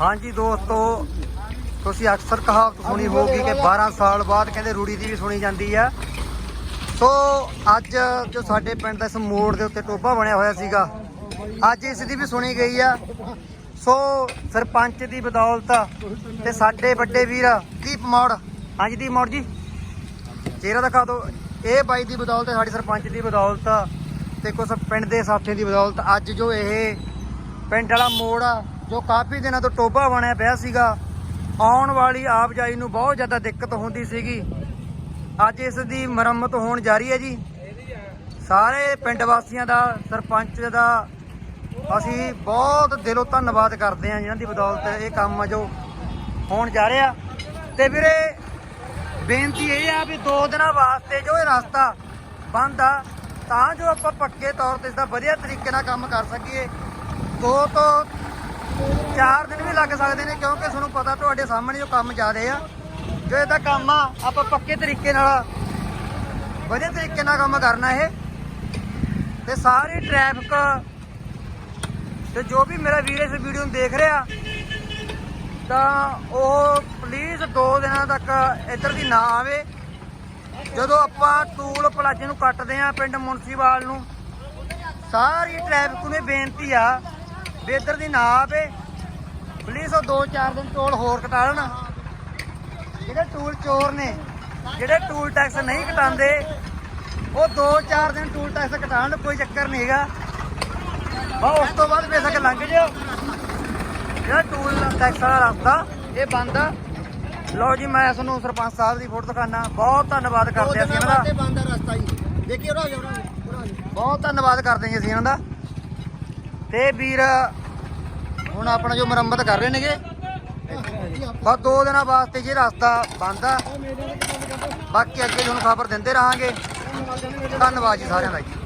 ਹਾਂਜੀ ਦੋਸਤੋ, ਤੁਸੀਂ ਅਕਸਰ ਕਹਾਵਤ ਸੁਣੀ ਹੋਊਗੀ ਕਿ 12 ਸਾਲ ਬਾਅਦ ਕਹਿੰਦੇ ਰੂੜੀ ਦੀ ਵੀ ਸੁਣੀ ਜਾਂਦੀ ਆ। ਸੋ, ਅੱਜ ਜੋ ਸਾਡੇ ਪਿੰਡ ਦਾ ਇਸ ਮੋੜ ਦੇ ਉੱਤੇ ਟੋਬਾ ਬਣਿਆ ਹੋਇਆ ਸੀਗਾ, ਅੱਜ ਇਸ ਦੀ ਵੀ ਸੁਣੀ ਗਈ ਆ। ਸੋ, ਸਰਪੰਚ ਦੀ ਬਦੌਲਤ ਤੇ ਸਾਡੇ ਵੱਡੇ ਵੀਰ ਦੀਪ ਮੌੜ। ਹਾਂਜੀ ਦੀਪ ਮੌੜ ਜੀ, ਚਿਹਰਾ ਦਿਖਾ ਦਿਓ। ਇਹ ਬਾਈ ਦੀ ਬਦੌਲਤ ਸਾਡੀ ਸਰਪੰਚ ਦੀ ਬਦੌਲਤ। ਤੇ ਕੁਝ ਪਿੰਡ ਦੇ ਸਾਥੀਆਂ ਦੀ ਬਦੌਲਤ। ਅੱਜ ਜੋ ਇਹ ਪਿੰਡ ਵਾਲਾ ਮੋੜ ਆ ਜੋ ਕਾਫੀ ਦਿਨਾਂ ਤੋਂ ਟੋਬਾ ਬਣਿਆ ਪਿਆ ਸੀਗਾ, ਆਉਣ ਵਾਲੀ ਆਵਾਜਾਈ ਨੂੰ ਬਹੁਤ ਜ਼ਿਆਦਾ ਦਿੱਕਤ ਹੁੰਦੀ ਸੀਗੀ। ਅੱਜ ਇਸ ਦੀ ਮੁਰੰਮਤ ਹੋਣ ਜਾ ਰਹੀ ਹੈ ਜੀ। ਸਾਰੇ ਪਿੰਡ ਵਾਸੀਆਂ ਦਾ, ਸਰਪੰਚ ਦਾ ਅਸੀਂ ਬਹੁਤ ਦਿਲੋਂ ਧੰਨਵਾਦ ਕਰਦੇ ਹਾਂ ਜਿਨ੍ਹਾਂ ਦੀ ਬਦੌਲਤ ਇਹ ਕੰਮ ਆ ਜੋ ਹੋਣ ਜਾ ਰਿਹਾ। ਤੇ ਵੀਰੇ, ਬੇਨਤੀ ਇਹ ਆ ਵੀ ਦੋ ਦਿਨਾਂ ਵਾਸਤੇ ਜੋ ਇਹ ਰਸਤਾ ਬੰਦ ਆ, ਤਾਂ ਜੋ ਆਪਾਂ ਪੱਕੇ ਤੌਰ ਤੇ ਇਸ ਦਾ ਵਧੀਆ ਤਰੀਕੇ ਨਾਲ ਕੰਮ ਕਰ ਸਕੀਏ। ਦੋ ਤੋਂ ਚਾਰ ਦਿਨ ਵੀ ਲੱਗ ਸਕਦੇ ਨੇ ਕਿਉਂਕਿ ਤੁਹਾਨੂੰ ਪਤਾ ਤੁਹਾਡੇ ਸਾਹਮਣੇ ਜੋ ਕੰਮ ਜ਼ਿਆਦੇ ਆ, ਜੋ ਇਹਦਾ ਕੰਮ ਆ, ਆਪਾਂ ਪੱਕੇ ਤਰੀਕੇ ਨਾਲ ਵਧੀਆ ਤਰੀਕੇ ਨਾਲ ਕੰਮ ਕਰਨਾ ਇਹ। ਤੇ ਸਾਰੀ ਟ੍ਰੈਫਿਕ ਤੇ ਜੋ ਵੀ ਮੇਰਾ ਵੀਰ ਇਸ ਵੀਡੀਓ ਨੂੰ ਦੇਖ ਰਿਹਾ, ਤਾਂ ਉਹ ਪਲੀਜ਼ ਦੋ ਦਿਨਾਂ ਤੱਕ ਇੱਧਰ ਦੀ ਨਾ ਆਵੇ। ਜਦੋਂ ਆਪਾਂ ਟੂਲ ਪਲਾਜੇ ਨੂੰ ਕੱਟਦੇ ਆ ਪਿੰਡ ਮੁਨਸੀਵਾਲ ਨੂੰ, ਸਾਰੀ ਟ੍ਰੈਫਿਕ ਨੂੰ ਇਹ ਬੇਨਤੀ ਆ ਵੀ ਇੱਧਰ ਦੀ ਨਾ ਆਵੇ ਪਲੀਜ਼ ਉਹ ਦੋ ਚਾਰ ਦਿਨ ਟੋਲ ਹੋਰ ਕਟਾ ਲੈਣ। ਜਿਹੜੇ ਟੂਲ ਚੋਰ ਨੇ ਜਿਹੜੇ ਟੂਲ ਟੈਕਸ ਨਹੀਂ ਕਟਾਉਂਦੇ ਉਹ ਦੋ ਚਾਰ ਦਿਨ ਟੂਲ ਟੈਕਸ ਕਟਾਉਣ ਕੋਈ ਚੱਕਰ ਨਹੀਂ ਹੈਗਾ। ਬਾ ਉਸ ਤੋਂ ਬਾਅਦ ਬੇਸ਼ੱਕ ਲੰਘ ਜਿਓ। ਜਿਹੜਾ ਟੂਲ ਟੈਕਸ ਵਾਲਾ ਰਸਤਾ ਇਹ ਬੰਦ ਆ। ਲਓ ਜੀ ਮੈਂ ਤੁਹਾਨੂੰ ਸਰਪੰਚ ਸਾਹਿਬ ਦੀ ਫੋਟੋ ਦਿਖਾਣਾ ਬਹੁਤ ਧੰਨਵਾਦ ਕਰਦੇ ਹਾਂ ਅਸੀਂ ਇਹਨਾਂ ਦਾ। ਆ ਬਹੁਤ ਧੰਨਵਾਦ ਕਰਦੇ ਜੀ ਅਸੀਂ ਇਹਨਾਂ ਦਾ। ਤੇ ਵੀਰ, ਹੁਣ ਆਪਣਾ ਜੋ ਮੁਰੰਮਤ ਕਰ ਰਹੇ ਨੇਗੇ, ਬਸ ਦੋ ਦਿਨਾਂ ਵਾਸਤੇ ਜੇ ਰਸਤਾ ਬੰਦ ਆ। ਬਾਕੀ ਅੱਗੇ ਤੁਹਾਨੂੰ ਖਬਰ ਦਿੰਦੇ ਰਹਾਂਗੇ। ਧੰਨਵਾਦ ਜੀ ਸਾਰਿਆਂ ਦਾ ਜੀ।